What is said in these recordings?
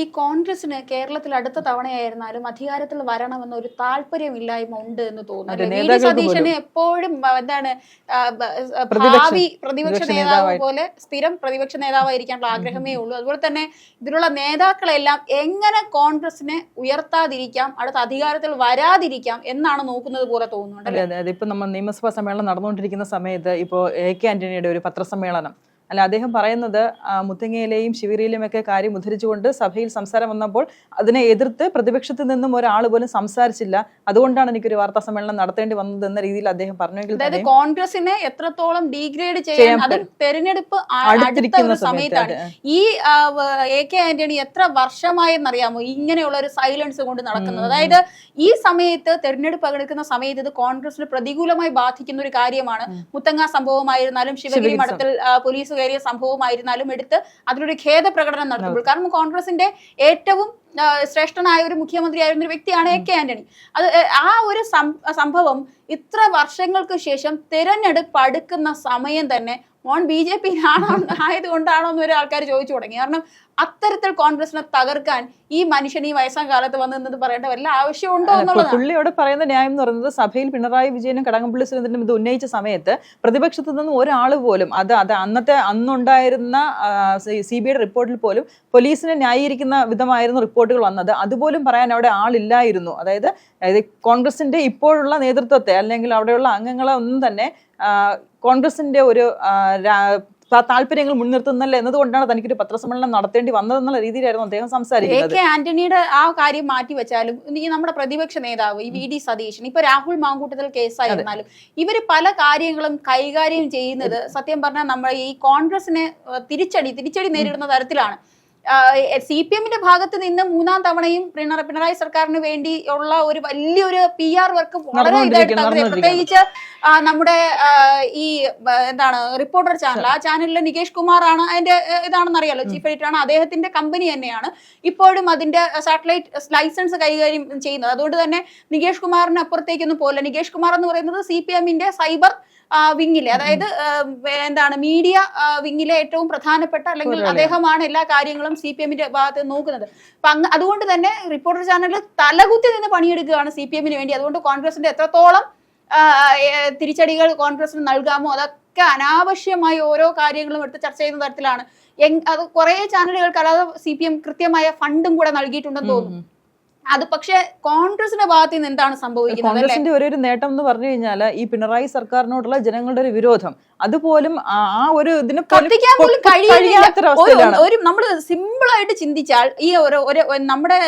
ഈ കോൺഗ്രസിന് കേരളത്തിൽ അടുത്ത തവണയായിരുന്നാലും അധികാരത്തിൽ വരണമെന്ന ഒരു താല്പര്യമില്ലായ്മ ഉണ്ട് എന്ന് തോന്നുന്നു. സതീശന് എപ്പോഴും എന്താണ് ഭാവി പ്രതിപക്ഷ നേതാവ് പോലെ സ്ഥിരം പ്രതിപക്ഷ നേതാവായിരിക്കാനുള്ള ആഗ്രഹമേ ഉള്ളൂ. അതുപോലെ തന്നെ ഇതിലുള്ള നേതാക്കളെല്ലാം എങ്ങനെ കോൺഗ്രസിനെ ഉയർത്താതിരിക്കാം അടുത്ത അധികാരത്തിൽ വരാതിരിക്കാം എന്നാണ് നോക്കുന്നത് പോലെ തോന്നുന്നുണ്ട് ഇപ്പൊ നമ്മൾ നിയമസഭാ സമ്മേളനം നടന്നുകൊണ്ടിരിക്കുന്ന സമയത്ത് ഇപ്പോൾ എ കെ ആന്റണിയുടെ ഒരു പത്രസമ്മേളനം അല്ല അദ്ദേഹം പറയുന്നത് മുത്തങ്ങയിലെയും ശിവരിയിലും ഒക്കെ കാര്യം ഉദ്ധരിച്ചുകൊണ്ട് സഭയിൽ സംസാരം വന്നപ്പോൾ അതിനെ എതിർത്ത് പ്രതിപക്ഷത്തിൽ നിന്നും ഒരാൾ പോലും സംസാരിച്ചില്ല. അതുകൊണ്ടാണ് എനിക്കൊരു വാർത്താ സമ്മേളനം നടത്തേണ്ടി വന്നത് എന്ന രീതിയിൽ അദ്ദേഹം പറഞ്ഞെങ്കിൽ അതായത് കോൺഗ്രസിനെ എത്രത്തോളം ഡീഗ്രേഡ് ചെയ്യാൻ അത് തെരഞ്ഞെടുപ്പ് അടുത്തിരിക്കുന്ന സമയത്താണ്. ഈ എ കെ ആന്റണി എത്ര വർഷമായെന്നറിയാമോ? ഇങ്ങനെയുള്ള ഒരു സൈലൻസ് കൊണ്ട് നടക്കുന്നത്. അതായത് ഈ സമയത്ത് തെരഞ്ഞെടുപ്പ് പങ്കെടുക്കുന്ന സമയത്ത് ഇത് കോൺഗ്രസിന് പ്രതികൂലമായി ബാധിക്കുന്ന ഒരു കാര്യമാണ് മുത്തങ്ങ സംഭവമായിരുന്നാലും ശിവഗിരി മഠത്തിൽ പോലീസ് കയറിയ സംഭവമായിരുന്നാലും എടുത്ത് അതിലൊരു ഖേദ പ്രകടനം നടത്തുമ്പോൾ കാരണം കോൺഗ്രസിന്റെ ഏറ്റവും ശ്രേഷ്ഠനായ ഒരു മുഖ്യമന്ത്രിയായിരുന്ന ഒരു വ്യക്തിയാണ് എ കെ ആന്റണി. അത് ആ ഒരു സംഭവം ഇത്ര വർഷങ്ങൾക്ക് ശേഷം തിരഞ്ഞെടുപ്പ് അടുക്കുന്ന സമയം തന്നെ മോൻ ബി ജെ പി ആയതുകൊണ്ടാണോ എന്ന് ഒരു ആൾക്കാർ ചോദിച്ചു തുടങ്ങി. കാരണം അത്തരത്തിൽ കോൺഗ്രസിനെ തകർക്കാൻ ഈ മനുഷ്യൻ ഈ വയസ്സാം കാലത്ത് വന്നു നിന്നത് പറയേണ്ട വല്ല ആവശ്യമുണ്ടോ എന്നുള്ളത് പുള്ളിയോട് പറയുന്ന ന്യായം എന്ന് പറയുന്നത് സഭയിൽ പിണറായി വിജയനും കടകംപള്ളി സുരേന്ദ്രനും ഇത് ഉന്നയിച്ച സമയത്ത് പ്രതിപക്ഷത്തു നിന്നും ഒരാൾ പോലും അത് അത് അന്നത്തെ അന്നുണ്ടായിരുന്ന സി ബി ഐയുടെ റിപ്പോർട്ടിൽ പോലും പോലീസിനെ ന്യായീകരിക്കുന്ന വിധമായിരുന്നു റിപ്പോർട്ടുകൾ വന്നത്. അതുപോലും പറയാൻ അവിടെ ആളില്ലായിരുന്നു. അതായത് അതായത് കോൺഗ്രസിന്റെ ഇപ്പോഴുള്ള നേതൃത്വത്തെ അല്ലെങ്കിൽ അവിടെയുള്ള അംഗങ്ങളെ ഒന്നും തന്നെ കോൺഗ്രസിന്റെ ഒരു താല്പര്യങ്ങൾ മുൻനിർത്തുന്നല്ല എന്നതുകൊണ്ടാണ് തനിക്കൊരു പത്രസമ്മേളനം നടത്തേണ്ടി വന്നതെന്നുള്ള രീതിയിലായിരുന്നു അദ്ദേഹം സംസാരിക്കുന്നത്. കെ ആന്റണിയുടെ ആ കാര്യം മാറ്റി വെച്ചാലും ഈ നമ്മുടെ പ്രതിപക്ഷ നേതാവ് ഈ വി ഡി സതീശൻ ഇപ്പൊ രാഹുൽ മാങ്കൂട്ടത്തിൽ കേസായിരുന്നാലും ഇവർ പല കാര്യങ്ങളും കൈകാര്യം ചെയ്യുന്നത് സത്യം പറഞ്ഞാൽ നമ്മൾ ഈ കോൺഗ്രസിനെ തിരിച്ചടി തിരിച്ചടി നേരിടുന്ന തരത്തിലാണ്. സി പി എമ്മിന്റെ ഭാഗത്ത് നിന്ന് മൂന്നാം തവണയും പിണറായി പിണറായി സർക്കാരിന് വേണ്ടി ഉള്ള ഒരു വലിയൊരു പി ആർ വർക്ക് വളരെ ഇതായിട്ട്. പ്രത്യേകിച്ച് നമ്മുടെ ഈ എന്താണ് റിപ്പോർട്ടർ ചാനൽ ആ ചാനലിലെ നികേഷ് കുമാർ ആണ് അതിന്റെ ഇതാണെന്ന് അറിയാലോ ചീഫ് എഡിറ്റർ ആണ്. അദ്ദേഹത്തിന്റെ കമ്പനി തന്നെയാണ്. ഇപ്പോഴും അതിന്റെ സാറ്റലൈറ്റ് ലൈസൻസ് കൈകാര്യം ചെയ്യുന്നത്. അതുകൊണ്ട് തന്നെ നികേഷ് കുമാറിന് അപ്പുറത്തേക്കൊന്നും പോകില്ല നികേഷ് കുമാർ എന്ന് പറയുന്നത് സി പി എമ്മിന്റെ സൈബർ വിങ്ങിലെ. അതായത് എന്താണ് മീഡിയ വിങ്ങിലെ ഏറ്റവും പ്രധാനപ്പെട്ട അല്ലെങ്കിൽ അദ്ദേഹമാണ് എല്ലാ കാര്യങ്ങളും സി പി എമ്മിന്റെ ഭാഗത്ത് നോക്കുന്നത്. അപ്പൊ അതുകൊണ്ട് തന്നെ റിപ്പോർട്ടർ ചാനലിൽ തലകുത്തി നിന്ന് പണിയെടുക്കുകയാണ് സി പി എമ്മിന് വേണ്ടി. അതുകൊണ്ട് കോൺഗ്രസിന്റെ എത്രത്തോളം തിരിച്ചടികൾ കോൺഗ്രസിന് നൽകാമോ അതൊക്കെ അനാവശ്യമായി ഓരോ കാര്യങ്ങളും എടുത്ത് ചർച്ച ചെയ്യുന്ന തരത്തിലാണ്. അത് കുറെ ചാനലുകൾക്ക് അല്ലാതെ സി പി എം കൃത്യമായ ഫണ്ടും കൂടെ നൽകിയിട്ടുണ്ടെന്ന് തോന്നുന്നു. അത് പക്ഷെ കോൺഗ്രസിന്റെ ഭാഗത്ത് നിന്ന് എന്താണ് സംഭവിക്കുന്നത് കോൺഗ്രസിന്റെ ഒരു നേട്ടം എന്ന് പറഞ്ഞു കഴിഞ്ഞാൽ ഈ പിണറായി സർക്കാരിനോടുള്ള ജനങ്ങളുടെ ഒരു വിരോധം. അതുപോലും ആ ഒരു ഇതിന് കത്തിക്കാൻ പോലും ഒരു നമ്മൾ സിമ്പിൾ ആയിട്ട് ചിന്തിച്ചാൽ ഈ ഒരു ഒരു നമ്മുടെ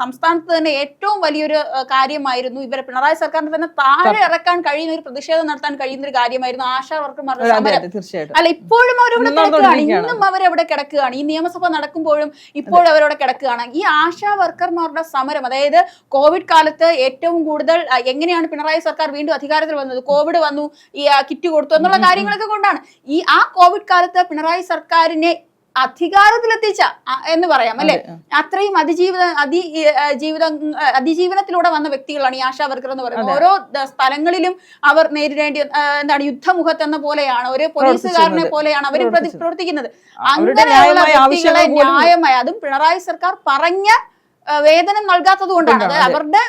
സംസ്ഥാനത്ത് തന്നെ ഏറ്റവും വലിയൊരു കാര്യമായിരുന്നു ഇവരെ പിണറായി സർക്കാരിന് തന്നെ താഴെ ഇറക്കാൻ കഴിയുന്ന ഒരു പ്രതിഷേധം നടത്താൻ കഴിയുന്ന ഒരു കാര്യമായിരുന്നു ആശാ വർക്കർമാരുടെ സമരം. തീർച്ചയായിട്ടും. അല്ല ഇപ്പോഴും അവരവിടെ ഇന്നും കിടക്കുകയാണ്. ഇന്നും അവരവിടെ കിടക്കുകയാണ്. ഈ നിയമസഭ നടക്കുമ്പോഴും ഇപ്പോഴും അവരവിടെ കിടക്കുകയാണ്. ഈ ആശാ വർക്കർമാരുടെ സമരം അതായത് കോവിഡ് കാലത്ത് ഏറ്റവും കൂടുതൽ എങ്ങനെയാണ് പിണറായി സർക്കാർ വീണ്ടും അധികാരത്തിൽ വന്നത്? കോവിഡ് വന്നു ഈ കിറ്റ് കൊടുത്തു എന്നുള്ള കാര്യങ്ങളൊക്കെ കൊണ്ടാണ്. ഈ ആ കോവിഡ് കാലത്ത് പിണറായി സർക്കാരിനെ അധികാരത്തിലെത്തിച്ച എന്ന് പറയാം അല്ലെ? അതെ, അത്രയും അതിജീവിത അതി ജീവിത അതിജീവനത്തിലൂടെ വന്ന വ്യക്തികളാണ് ഈ ആശാ വർക്കർ എന്ന് പറയുന്നത്. ഓരോ സ്ഥലങ്ങളിലും അവർ നേരിടേണ്ടി എന്താണ് യുദ്ധമുഖത്ത് എന്ന പോലെയാണ് ഒരു പോലീസുകാരനെ പോലെയാണ് അവർ. പ്രവർത്തിക്കുന്നത്. അങ്ങനെയുള്ള വ്യക്തികളെ ന്യായമായ അതും പിണറായി സർക്കാർ പറഞ്ഞ വേതനം നൽകാത്തത് കൊണ്ടാണ്. അത്. അവരുടെ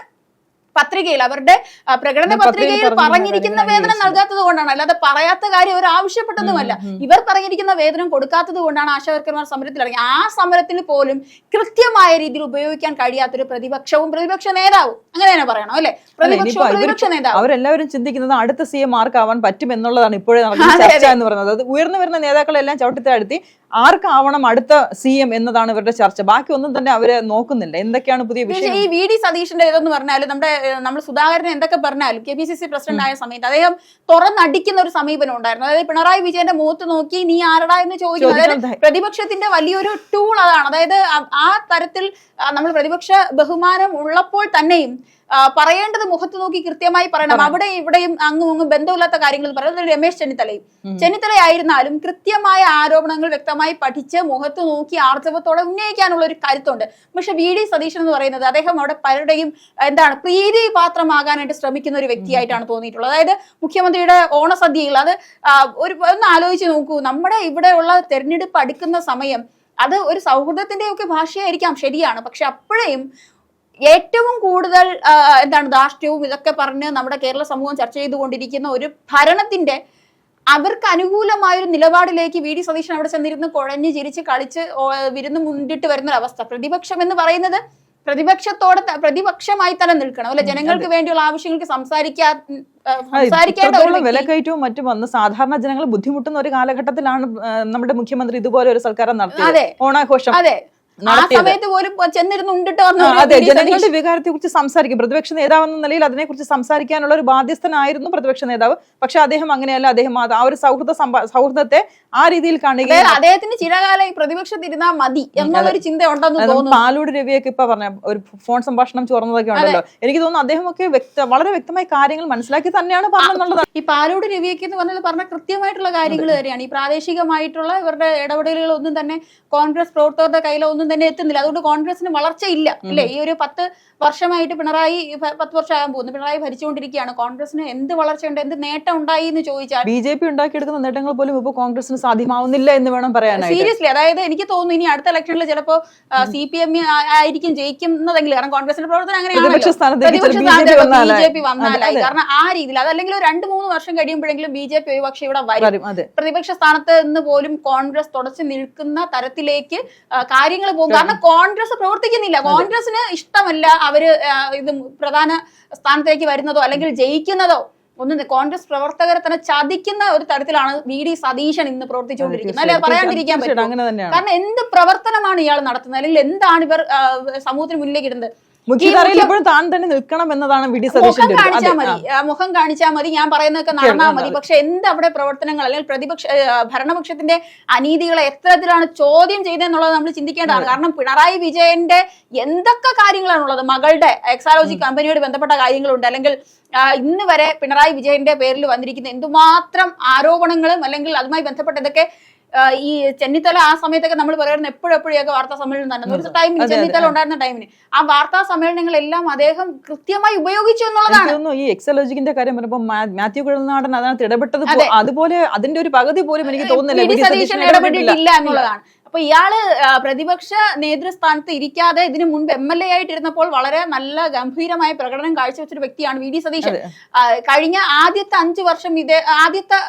പത്രികയിൽ അവരുടെ പ്രകടന പത്രികയിൽ പറഞ്ഞിരിക്കുന്ന വേദന വേതനം നൽകാത്തത് കൊണ്ടാണ്. അല്ലാതെ പറയാത്ത കാര്യം അവർ ആവശ്യപ്പെട്ടതുമല്ല. ഇവർ പറഞ്ഞിരിക്കുന്ന വേതനം കൊടുക്കാത്തത് കൊണ്ടാണ് ആശാവർക്കർമാർ സമരത്തിൽ ഇറങ്ങി ആ സമരത്തിൽ പോലും കൃത്യമായ രീതിയിൽ ഉപയോഗിക്കാൻ കഴിയാത്തൊരു പ്രതിപക്ഷവും പ്രതിപക്ഷ നേതാവും. അങ്ങനെ തന്നെ പറയണം അല്ലെ? പ്രതിപക്ഷവും പ്രതിപക്ഷ നേതാവ്. അവരെല്ലാവരും ചിന്തിക്കുന്നത് അടുത്ത സി എം ആർക്കാവാൻ പറ്റും എന്നുള്ളതാണ് ഇപ്പോഴേ നടക്കുന്ന ചർച്ച എന്ന് പറയുന്നത്. ഉയർന്നു വരുന്ന നേതാക്കളെല്ലാം ചവിട്ടിത്താഴ്ത്തി ആർക്കാവണം അടുത്ത സി എം എന്നതാണ് ഇവരുടെ ചർച്ച. ബാക്കി ഒന്നും തന്നെ അവർ നോക്കുന്നില്ല. എന്തൊക്കെയാണ് പുതിയ വിഷയം? ഈ വി ഡി സതീഷിന്റെ ഇതെന്ന് പറഞ്ഞാലും നമ്മുടെ നമ്മൾ സുധാകരൻ എന്തൊക്കെ പറഞ്ഞാലും K P C C president ആയ സമയത്ത് അദ്ദേഹം തുറന്നടിക്കുന്ന ഒരു സമീപനം ഉണ്ടായിരുന്നു. അതായത് പിണറായി വിജയന്റെ മുഖത്ത് നോക്കി നീ ആരടാ? എന്ന് ചോദിക്കുന്നത്. അതായത് പ്രതിപക്ഷത്തിന്റെ വലിയൊരു ടൂൾ അതാണ്. അതായത് ആ- തരത്തിൽ നമ്മൾ പ്രതിപക്ഷ ബഹുമാനം ഉള്ളപ്പോൾ തന്നെയും പറയേണ്ടത് മുഖത്ത് നോക്കി കൃത്യമായി പറയണം. അവിടെ ഇവിടെയും അങ്ങും ഇങ്ങും ബന്ധമില്ലാത്ത കാര്യങ്ങൾ പറയുന്നത് രമേശ് ചെന്നിത്തലയും. ചെന്നിത്തലയായിരുന്നാലും കൃത്യമായ ആരോപണങ്ങൾ വ്യക്തമായി പഠിച്ച് മുഖത്ത് നോക്കി ആർജവത്തോടെ ഉന്നയിക്കാനുള്ള ഒരു കരുത്തുണ്ട്. പക്ഷെ വി ഡി സതീശൻ എന്ന് പറയുന്നത് അദ്ദേഹം അവിടെ പലരുടെയും എന്താണ് പ്രീതി പാത്രമാകാനായിട്ട് ശ്രമിക്കുന്ന ഒരു വ്യക്തിയായിട്ടാണ് തോന്നിയിട്ടുള്ളത്. അതായത് മുഖ്യമന്ത്രിയുടെ ഓണസദ്യയിൽ അത് ഒരു ഒന്ന് ആലോചിച്ച് നോക്കൂ. നമ്മുടെ ഇവിടെയുള്ള തെരഞ്ഞെടുപ്പ് അടുക്കുന്ന സമയം അത് ഒരു സൗഹൃദത്തിന്റെ ഒക്കെ ഭാഷയായിരിക്കാം. ശരിയാണ്. പക്ഷെ അപ്പോഴേയും ഏറ്റവും കൂടുതൽ എന്താണ് ധാർഷ്ട്യവും ഇതൊക്കെ പറഞ്ഞ് നമ്മുടെ കേരള സമൂഹം ചർച്ച ചെയ്തുകൊണ്ടിരിക്കുന്ന ഒരു ഭരണത്തിന്റെ അവർക്ക് അനുകൂലമായൊരു നിലപാടിലേക്ക് വി. ഡി. സതീശൻ അവിടെ ചെന്നിരുന്ന് കുഴഞ്ഞ് ചിരിച്ച് കളിച്ച് വിരുന്ന് മുന്നിട്ട് വരുന്ന ഒരു അവസ്ഥ. പ്രതിപക്ഷം എന്ന് പറയുന്നത് പ്രതിപക്ഷത്തോടെ പ്രതിപക്ഷമായി തന്നെ നിൽക്കണം. അല്ലെ? ജനങ്ങൾക്ക് വേണ്ടിയുള്ള ആവശ്യങ്ങൾക്ക് സംസാരിക്കാ വിലക്കയറ്റവും മറ്റും വന്ന് സാധാരണ ജനങ്ങൾ ബുദ്ധിമുട്ടുന്ന ഒരു കാലഘട്ടത്തിലാണ് നമ്മുടെ മുഖ്യമന്ത്രി ഇതുപോലെ ഒരു സൽക്കാരം നടത്തിയത്. ഓണാഘോഷം. അതെ. ആ നടത്തിയത്. സമയത്ത് പോലും ചെന്നിരുന്ന് ഉണ്ടിട്ട് വന്ന ഒരു അതെ ജനങ്ങളുടെ. വികാരത്തെ കുറിച്ച് സംസാരിക്കും. പ്രതിപക്ഷ നേതാവെന്ന നിലയിൽ അതിനെ കുറിച്ച് സംസാരിക്കാനുള്ള ഒരു ബാധ്യസ്ഥനായിരുന്നു പ്രതിപക്ഷ നേതാവ്. പക്ഷെ അദ്ദേഹം അങ്ങനെയല്ല. അദ്ദേഹം ആ ഒരു സൗഹൃദ സൗഹൃദത്തെ ആ രീതിയിൽ കാണുകയും അതായത് അദ്ദേഹത്തിന് ചിരകാലം ഈ പ്രതിപക്ഷത്തിരുന്നാ മതി എന്നുള്ളൊരു ചിന്ത ഉണ്ടെന്ന് തോന്നുന്നു. പാലൂട് രവിയൊക്കെ ഇപ്പൊ പറഞ്ഞ ഒരു ഫോൺ സംഭാഷണം ചോർന്നതൊക്കെ ഉണ്ടല്ലോ. എനിക്ക് തോന്നുന്നു അദ്ദേഹമൊക്കെ വ്യക്ത വളരെ വ്യക്തമായി കാര്യങ്ങൾ മനസ്സിലാക്കി തന്നെയാണ് പറഞ്ഞത് ഈ പാലോട് രവിയൊക്കെ എന്ന് പറഞ്ഞാൽ പറഞ്ഞ കൃത്യമായിട്ടുള്ള കാര്യങ്ങൾ തന്നെയാണ്. ഈ പ്രാദേശികമായിട്ടുള്ള ഇവരുടെ ഇടപെടലുകളൊന്നും തന്നെ കോൺഗ്രസ് പ്രവർത്തകരുടെ കയ്യിലോ ഒന്നും തന്നെ എത്തുന്നില്ല. അതുകൊണ്ട് കോൺഗ്രസിന് വളർച്ചയില്ല. അല്ലെ? ഈ ഒരു പത്ത് വർഷമായിട്ട് പിണറായി പത്ത് വർഷമാകാൻ പോകുന്നു. പിണറായി ഭരിച്ചുകൊണ്ടിരിക്കുകയാണ്. കോൺഗ്രസിന് എന്ത് വളർച്ചയുണ്ട് എന്ത് നേട്ടം ഉണ്ടായി എന്ന് ചോദിച്ചാൽ ബി ജെ പി ഉണ്ടാക്കിയെടുക്കുന്ന നേട്ടങ്ങൾ പോലും ഇപ്പോൾ കോൺഗ്രസിന് സാധ്യമാവുന്നില്ല എന്ന് വേണം പറയാനായിട്ട്. സീരിയസ്ലി. അതായത് എനിക്ക് തോന്നുന്നു ഇനി അടുത്ത ഇലക്ഷനിൽ ചിലപ്പോൾ സി പി എം ആയിരിക്കും ജയിക്കുന്നതെങ്കിൽ. കാരണം കോൺഗ്രസിന്റെ പ്രവർത്തനം അങ്ങനെയാണ് ബി ജെ പി വന്നാലായി. കാരണം ആ രീതിയിൽ അതല്ലെങ്കിൽ രണ്ട് മൂന്ന് വർഷം കഴിയുമ്പോഴെങ്കിലും ബി ജെ പി ഒരുപക്ഷെ ഇവിടെ വരും. പ്രതിപക്ഷ സ്ഥാനത്ത് നിന്ന് പോലും കോൺഗ്രസ് തുടച്ചു നിൽക്കുന്ന തരത്തിലേക്ക് കാര്യങ്ങൾ പോകും. കാരണം കോൺഗ്രസ് പ്രവർത്തിക്കുന്നില്ല. കോൺഗ്രസിന് ഇഷ്ടമല്ല അവർ ഇത് പ്രധാന സ്ഥാനത്തേക്ക് വരുന്നതോ അല്ലെങ്കിൽ ജയിക്കുന്നതോ ഒന്നും കോൺഗ്രസ് പ്രവർത്തകരെ തന്നെ ചതിക്കുന്ന ഒരു തരത്തിലാണ് വി ഡി സതീശൻ ഇന്ന് പ്രവർത്തിച്ചുകൊണ്ടിരിക്കുന്നത്. അല്ലെ? പറയാണ്ടിരിക്കാൻ പറ്റും. കാരണം എന്ത് പ്രവർത്തനമാണ് ഇയാൾ നടത്തുന്നത്? അല്ലെങ്കിൽ എന്താണ് ഇവർ സമൂഹത്തിന് മുന്നിലേക്ക് ഇടുന്നത്? മുഖ്യധാരയിൽ ഇപ്പോഴും താൻ തന്നെ നിൽക്കണം എന്നതാണ് വി ഡി മുഖം കാണിച്ചാൽ മതി. ആ, മുഖം കാണിച്ചാൽ മതി. ഞാൻ പറയുന്നതൊക്കെ നടന്നാൽ മതി. പക്ഷെ എന്ത് അവിടെ പ്രവർത്തനങ്ങൾ അല്ലെങ്കിൽ പ്രതിപക്ഷ ഭരണപക്ഷത്തിന്റെ അനീതികളെ എത്തരത്തിലാണ് ചോദ്യം ചെയ്തതെന്നുള്ളത് നമ്മൾ ചിന്തിക്കേണ്ടതാണ്. കാരണം പിണറായി വിജയന്റെ എന്തൊക്കെ കാര്യങ്ങളാണുള്ളത്? മകളുടെ എക്സാലോജി കമ്പനിയോട് ബന്ധപ്പെട്ട കാര്യങ്ങളുണ്ട്. അല്ലെങ്കിൽ ഇന്ന് വരെ പിണറായി വിജയന്റെ പേരിൽ വന്നിരിക്കുന്ന എന്തുമാത്രം ആരോപണങ്ങളും അല്ലെങ്കിൽ അതുമായി ബന്ധപ്പെട്ട ഇതൊക്കെ ആ, ഈ ചെന്നിത്തല ആ സമയത്തൊക്കെ നമ്മൾ പറയുന്നത് എപ്പോഴും എപ്പോഴും വാർത്താ സമ്മേളനം തന്നെ ഒരു ടൈമിന് ചെന്നിത്തല ഉണ്ടായിരുന്ന ടൈമിന് ആ വാർത്താ സമ്മേളനങ്ങളെല്ലാം അദ്ദേഹം കൃത്യമായി ഉപയോഗിച്ചു എന്നുള്ളതാണ്. ഈ എക്സലോജിക്കിന്റെ കാര്യം പറയുമ്പോൾ മാത്യു കുഴൽനാടൻ അതിനകത്ത് ഇടപെട്ടത് അതെ. അതുപോലെ അതിന്റെ ഒരു പകുതി പോലും എനിക്ക് തോന്നുന്നില്ല. ഇടപെട്ടിട്ടില്ല. എന്നുള്ളതാണ്. അപ്പൊ ഇയാൾ പ്രതിപക്ഷ നേതൃസ്ഥാനത്ത് ഇരിക്കാതെ ഇതിനു മുൻപ് എം എൽ എ ആയിട്ടിരുന്നപ്പോൾ വളരെ നല്ല ഗംഭീരമായ പ്രകടനം കാഴ്ചവെച്ചൊരു വ്യക്തിയാണ് വി. ഡി സതീശൻ. കഴിഞ്ഞ ആദ്യത്തെ അഞ്ചു വർഷം ഇതേ ആദ്യത്തെ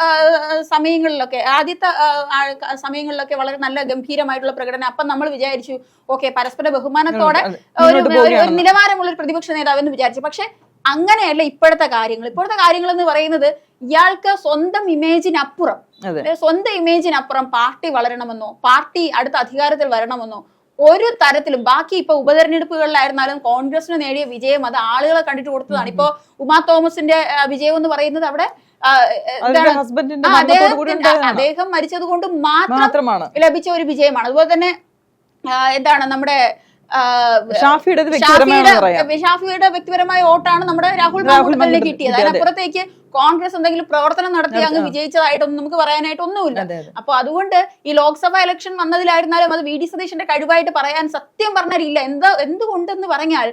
സമയങ്ങളിലൊക്കെ ആദ്യത്തെ സമയങ്ങളിലൊക്കെ വളരെ നല്ല ഗംഭീരമായിട്ടുള്ള പ്രകടനം. അപ്പം നമ്മൾ വിചാരിച്ചു ഓക്കെ പരസ്പര ബഹുമാനത്തോടെ ഒരു. നിലവാരമുള്ള ഒരു പ്രതിപക്ഷ നേതാവ് എന്ന് വിചാരിച്ചു. പക്ഷെ അങ്ങനെയല്ല ഇപ്പോഴത്തെ കാര്യങ്ങൾ. ഇപ്പോഴത്തെ കാര്യങ്ങൾ എന്ന് പറയുന്നത് ഇയാൾക്ക് സ്വന്തം ഇമേജിനപ്പുറം. സ്വന്തം ഇമേജിനപ്പുറം പാർട്ടി വളരണമെന്നോ പാർട്ടി അടുത്ത അധികാരത്തിൽ വരണമെന്നോ ഒരു തരത്തിലും ബാക്കി ഇപ്പൊ ഉപതെരഞ്ഞെടുപ്പുകളിലായിരുന്നാലും കോൺഗ്രസിന് നേടിയ വിജയം അത് ആളുകളെ കണ്ടിട്ട് കൊടുത്തതാണ്. ഇപ്പോ ഉമാ തോമസിന്റെ വിജയം എന്ന് പറയുന്നത് അവിടെ അദ്ദേഹം മരിച്ചത് കൊണ്ട് മാത്രം മാത്രമാണ്. ലഭിച്ച ഒരു വിജയമാണ്. അതുപോലെ തന്നെ എന്താണ് നമ്മുടെ ഷാഫിയുടെ വ്യക്തിപരമായ വോട്ടാണ് നമ്മുടെ രാഹുൽ ഗാന്ധി മാങ്കൂട്ടത്തിലേക്ക് കിട്ടിയത്. അതിനപ്പുറത്തേക്ക് കോൺഗ്രസ് എന്തെങ്കിലും പ്രവർത്തനം നടത്തി അങ്ങ്. വിജയിച്ചതായിട്ടൊന്നും നമുക്ക് പറയാനായിട്ട് ഒന്നുമില്ല അപ്പൊ അതുകൊണ്ട് ഈ ലോക്സഭാ ഇലക്ഷൻ വന്നതിലായിരുന്നാലും അത് വി ഡി സതീഷിന്റെ കഴിവായിട്ട് പറയാൻ സത്യം പറഞ്ഞാലില്ല. എന്താ എന്തുകൊണ്ടെന്ന് പറഞ്ഞാൽ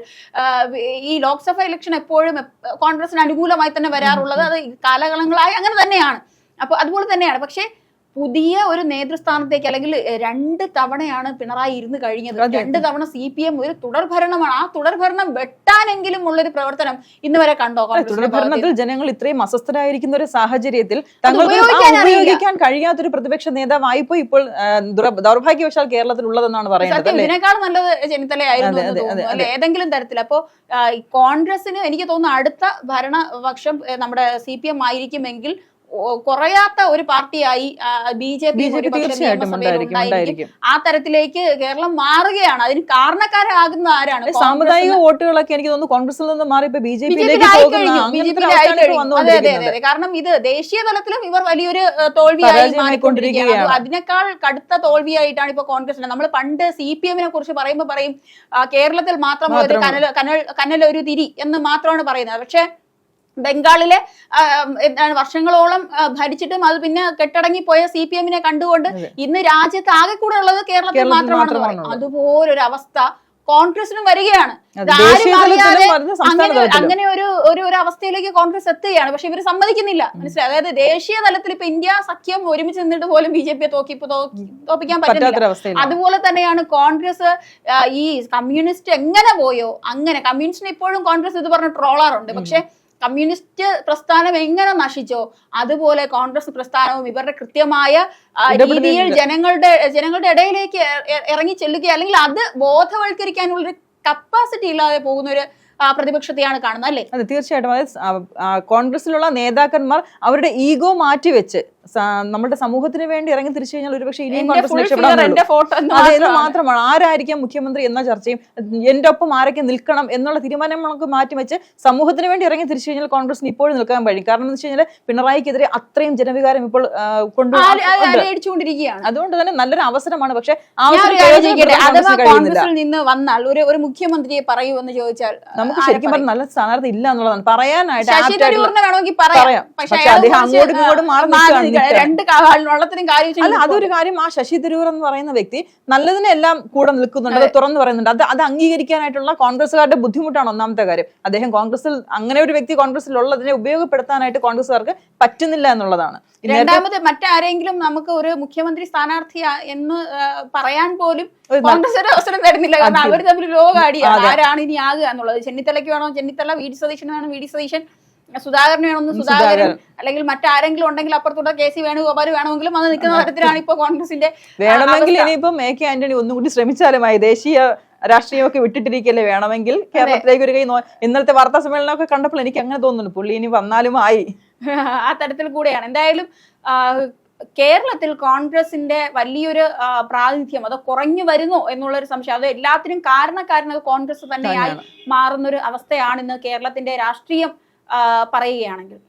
ഈ ലോക്സഭ ഇലക്ഷൻ എപ്പോഴും കോൺഗ്രസിന് അനുകൂലമായി തന്നെ വരാറുള്ളത് അത് കാലകാലങ്ങളായി അങ്ങനെ തന്നെയാണ്. അപ്പൊ അതുപോലെ തന്നെയാണ്. പക്ഷേ പുതിയ ഒരു നേതൃസ്ഥാനത്തേക്ക് അല്ലെങ്കിൽ രണ്ട് തവണയാണ് പിണറായി ഇരുന്ന് കഴിഞ്ഞത്. രണ്ട് തവണ സി പി എം ഒരു തുടർഭരണമാണ്. ആ തുടർഭരണം വെട്ടാനെങ്കിലും ഉള്ളൊരു പ്രവർത്തനം ഇന്ന് വരെ കണ്ടോ തുടർഭരണത്തിൽ ജനങ്ങൾ ഇത്രയും അസ്വസ്ഥരായിരിക്കുന്ന ഒരു സാഹചര്യത്തിൽ തങ്ങൾക്ക് ഉപയോഗിക്കാൻ കഴിയാത്ത ഒരു ഉപയോഗിക്കാൻ കഴിയാത്തൊരു പ്രതിപക്ഷ നേതാവായിപ്പോ ഇപ്പോൾ ദൗർഭാഗ്യവശാൽ കേരളത്തിൽ ഉള്ളതെന്നാണ് പറയുന്നത് ഇതിനേക്കാൾ നല്ലത് ചെന്നിത്തലയായിരുന്നു ഏതെങ്കിലും തരത്തിൽ. അപ്പോ കോൺഗ്രസിന് എനിക്ക് തോന്നുന്നു അടുത്ത ഭരണപക്ഷം നമ്മുടെ സി പി എം ആയിരിക്കുമെങ്കിൽ കുറയാത്ത ഒരു പാർട്ടിയായി ബി ജെ പി തീർച്ചയായിട്ടും ആ തരത്തിലേക്ക് കേരളം മാറുകയാണ്. അതിന് കാരണക്കാരാകുന്ന ആരാണ്? സാമുദായിക വോട്ടുകളൊക്കെ എനിക്ക് തോന്നുന്നു കോൺഗ്രസിൽ നിന്ന് മാറി ഇപ്പൊ ബി ജെ പി കാരണം ഇത് ദേശീയ തലത്തിലും ഇവർ വലിയൊരു തോൽവിയായി മാറിക്കൊണ്ടിരിക്കുകയാണ്. അതിനേക്കാൾ കടുത്ത തോൽവിയായിട്ടാണ് ഇപ്പൊ കോൺഗ്രസിന് നമ്മൾ പണ്ട് സി പി എമ്മിനെ കുറിച്ച് പറയുമ്പോൾ പറയും കേരളത്തിൽ മാത്രം കനൽ കനൽ കനൽ ഒരു തിരി എന്ന് മാത്രമാണ് പറയുന്നത്. പക്ഷെ ബംഗാളിലെ എന്താണ് വർഷങ്ങളോളം ഭരിച്ചിട്ടും അത് പിന്നെ കെട്ടടങ്ങി പോയ സി പി എമ്മിനെ കണ്ടുകൊണ്ട് ഇന്ന് രാജ്യത്ത് ആകെ കൂടെ ഉള്ളത് കേരളത്തിൽ മാത്രമാണ് മാത്രമാണെന്ന് പറയും. അതുപോലൊരു അവസ്ഥ കോൺഗ്രസിനും വരികയാണ്. അങ്ങനെ അങ്ങനെ ഒരു ഒരു ഒരു അവസ്ഥയിലേക്ക് കോൺഗ്രസ് എത്തുകയാണ്. പക്ഷെ ഇവർ സമ്മതിക്കുന്നില്ല. മനസ്സിലായി? അതായത് ദേശീയ തലത്തിൽ ഇപ്പൊ ഇന്ത്യ സഖ്യം ഒരുമിച്ച് നിന്നിട്ട് പോലും ബി ജെ പിയെ തോക്കി ഇപ്പൊ തോക്കി- തോപ്പിക്കാൻ പറ്റുന്നില്ല. അതുപോലെ തന്നെയാണ് കോൺഗ്രസ് ഈ കമ്മ്യൂണിസ്റ്റ് എങ്ങനെ പോയോ? അങ്ങനെ കമ്മ്യൂണിസ്റ്റിന് ഇപ്പോഴും കോൺഗ്രസ് ഇത് പറഞ്ഞ ട്രോളാറുണ്ട്. പക്ഷെ കമ്മ്യൂണിസ്റ്റ് പ്രസ്ഥാനം എങ്ങനെ നശിച്ചോ അതുപോലെ കോൺഗ്രസ് പ്രസ്ഥാനവും ഇവരുടെ കൃത്യമായ രീതിയിൽ ജനങ്ങളുടെ ജനങ്ങളുടെ ഇടയിലേക്ക് ഇറങ്ങി ചെല്ലുക അല്ലെങ്കിൽ അത് ബോധവൽക്കരിക്കാനുള്ള ഒരു കപ്പാസിറ്റി ഇല്ലാതെ പോകുന്ന ഒരു പ്രതിപക്ഷത്തെയാണ് കാണുന്നത് അല്ലേ? അതെ തീർച്ചയായിട്ടും. അതായത് കോൺഗ്രസിലുള്ള നേതാക്കന്മാർ അവരുടെ ഈഗോ മാറ്റിവെച്ച് നമ്മുടെ സമൂഹത്തിന് വേണ്ടി ഇറങ്ങി തിരിച്ചു കഴിഞ്ഞാൽ ഒരുപക്ഷെ ഇനിയും കോൺഗ്രസ് മാത്രമാണ്. ആരായിരിക്കാം മുഖ്യമന്ത്രി എന്ന ചർച്ചയും എന്റെ ഒപ്പം ആരൊക്കെ നിൽക്കണം എന്നുള്ള തീരുമാനം നമുക്ക് മാറ്റിവെച്ച് സമൂഹത്തിന് വേണ്ടി ഇറങ്ങി തിരിച്ചു കഴിഞ്ഞാൽ കോൺഗ്രസിന് ഇപ്പോഴും നിൽക്കാൻ കഴിയും കാരണം എന്ന് വെച്ച് കഴിഞ്ഞാൽ പിണറായിക്കെതിരെ അത്രയും ജനവികാരം ഇപ്പോൾ ആ, കൊണ്ടു ഉണ്ട്. അതുകൊണ്ട് തന്നെ നല്ലൊരു അവസരമാണ്. പക്ഷെ കോൺഗ്രസിൽ നിന്ന് വന്നാൽ ഒരു ഒരു മുഖ്യമന്ത്രിയെ പറയൂ എന്ന് ചോദിച്ചാൽ നമുക്ക് ശരിക്കും? പറഞ്ഞാൽ നല്ല സ്ഥാനാർത്ഥി ഇല്ല എന്നുള്ളതാണ്. പറയാനായിട്ട് പറയാം. പക്ഷെ അദ്ദേഹം അങ്ങോട്ടും ഇങ്ങോട്ടും മാറി രണ്ട് വെള്ളത്തിനും കാര്യം അല്ല അതൊരു കാര്യം ആ ശശി തരൂർ എന്ന് പറയുന്ന വ്യക്തി നല്ലതിനെല്ലാം കൂടെ നിൽക്കുന്നുണ്ട് അത് തുറന്നു പറയുന്നുണ്ട്. അത് അത് അംഗീകരിക്കാനായിട്ടുള്ള കോൺഗ്രസ്സുകാരുടെ ബുദ്ധിമുട്ടാണ് ഒന്നാമത്തെ കാര്യം. അദ്ദേഹം കോൺഗ്രസിൽ അങ്ങനെ ഒരു വ്യക്തി കോൺഗ്രസിൽ ഉള്ളതിനെ ഉപയോഗപ്പെടുത്താനായിട്ട് കോൺഗ്രസ്സുകാർക്ക് പറ്റുന്നില്ല എന്നുള്ളതാണ്. രണ്ടാമത് മറ്റാരെങ്കിലും നമുക്ക് ഒരു മുഖ്യമന്ത്രി സ്ഥാനാർത്ഥി എന്ന് പറയാൻ പോലും കോൺഗ്രസ് ഒരു അവസരം തരുന്നില്ല. കാരണം അവർ തമ്മിൽ ലോകാടിയാണ് ആരാണ് ഇനി ആകുക എന്നുള്ളത്? ചെന്നിത്തലയ്ക്ക് വേണോ? ചെന്നിത്തല വി ഡി സതീശൻ വേണം? വി ഡി സതീശൻ സുധാകരന് വേണമെന്ന് സുധാകരൻ. അല്ലെങ്കിൽ മറ്റാരെങ്കിലും ഉണ്ടെങ്കിൽ അപ്പുറത്തുള്ള കെ സി വേണുഗോപാൽ വേണമെങ്കിലും അത് നിൽക്കുന്ന തരത്തിലാണ് ഇപ്പൊ കോൺഗ്രസിന്റെ വേണമെങ്കിൽ. ഇനിയിപ്പം എ കെ ആന്റണി ഒന്നും കൂടി ശ്രമിച്ചാലുമായി ദേശീയ രാഷ്ട്രീയമൊക്കെ വിട്ടിട്ടിരിക്കല്ലേ വേണമെങ്കിൽ? കേരളത്തിലേക്ക് ഒരു കൈ ഇന്നത്തെ ഇന്നലത്തെ വാർത്താ സമ്മേളനമൊക്കെ കണ്ടപ്പോൾ എനിക്ക് അങ്ങനെ തോന്നുന്നു. പുള്ളി ഇനി വന്നാലും ആയി. ആ തരത്തിൽ കൂടെയാണ്. എന്തായാലും കേരളത്തിൽ കോൺഗ്രസിന്റെ വലിയൊരു പ്രാതിനിധ്യം അത് കുറഞ്ഞു എന്നുള്ള ഒരു സംശയം. അത് എല്ലാത്തിനും കാരണക്കാരനത് കോൺഗ്രസ് തന്നെയായി മാറുന്ന ഒരു അവസ്ഥയാണ് ഇന്ന് കേരളത്തിന്റെ രാഷ്ട്രീയം. പറയുകയാണെങ്കിൽ.